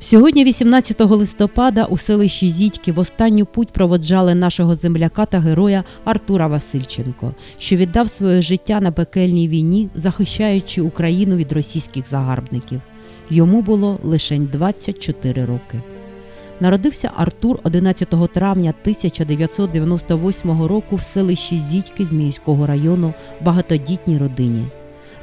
Сьогодні, 18 листопада, у селищі Зітьки в останню путь проводжали нашого земляка та героя Артура Васильченко, що віддав своє життя на пекельній війні, захищаючи Україну від російських загарбників. Йому було лише 24 роки. Народився Артур 11 травня 1998 року в селищі Зітьки Зміївського району в багатодітній родині.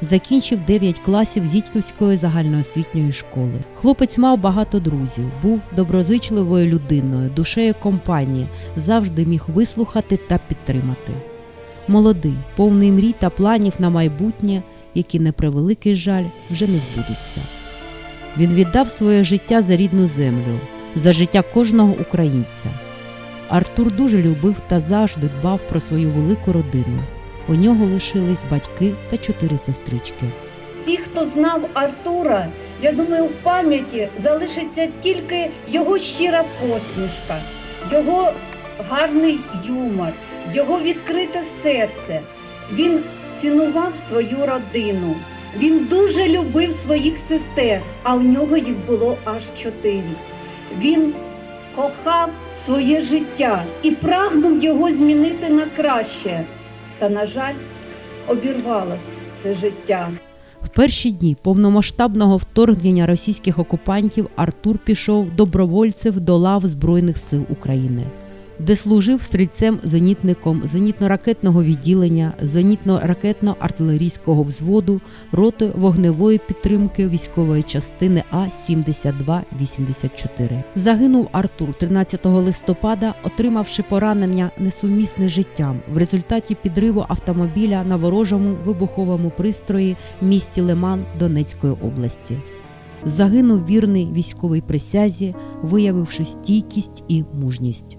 Закінчив 9 класів Зітьківської загальноосвітньої школи. Хлопець мав багато друзів, був доброзичливою людиною, душею компанії, завжди міг вислухати та підтримати. Молодий, повний мрій та планів на майбутнє, які на превеликий жаль вже не збудуться. Він віддав своє життя за рідну землю, за життя кожного українця. Артур дуже любив та завжди дбав про свою велику родину. У нього лишились батьки та чотири сестрички. Всі, хто знав Артура, я думаю, в пам'яті залишиться тільки його щира посмішка, його гарний юмор, його відкрите серце. Він цінував свою родину. Він дуже любив своїх сестер, а у нього їх було аж чотири. Він кохав своє життя і прагнув його змінити на краще. Та, на жаль, обірвалось це життя. В перші дні повномасштабного вторгнення російських окупантів Артур пішов добровольцем до лав Збройних сил України, де служив стрільцем-зенітником зенітно-ракетного відділення, зенітно-ракетно-артилерійського взводу, роти вогневої підтримки військової частини А-7284. Загинув Артур 13 листопада, отримавши поранення несумісне життям в результаті підриву автомобіля на ворожому вибуховому пристрої в місті Лиман Донецької області. Загинув вірний військовій присязі, виявивши стійкість і мужність.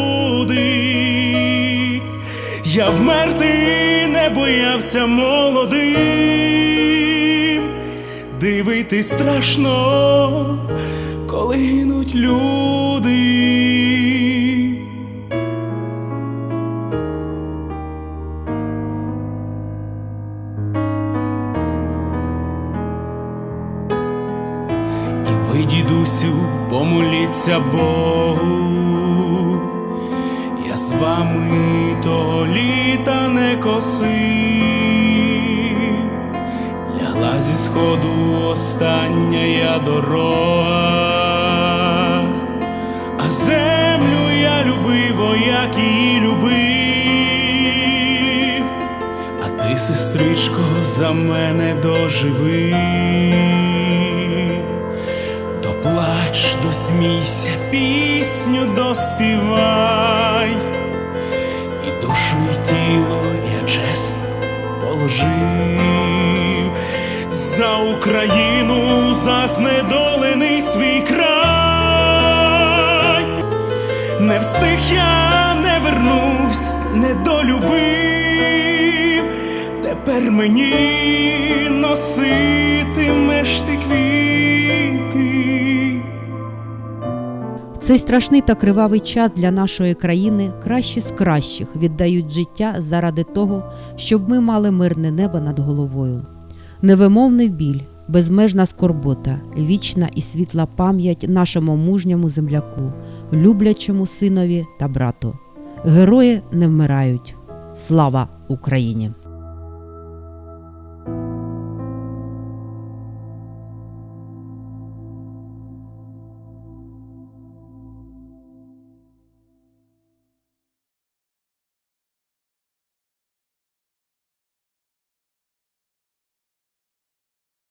Я вмерти не боявся молодим, дивитись страшно, коли гинуть люди. І ви, дідусю, помоліться Богу, я з вами літа не лягла зі сходу остання я дорога, а землю я любив, як її любив, а ти, сестричко, за мене доживи. Доплач, досмійся, пісню доспівай, чесно положив за Україну, за знедолений свій край. Не встиг я, не вернувсь, не долюбив, тепер мені носитимеш ти Цей страшний та кривавий час для нашої країни кращі з кращих віддають життя заради того, щоб ми мали мирне небо над головою. Невимовний біль, безмежна скорбота, вічна і світла пам'ять нашому мужньому земляку, люблячому синові та брату. Герої не вмирають. Слава Україні!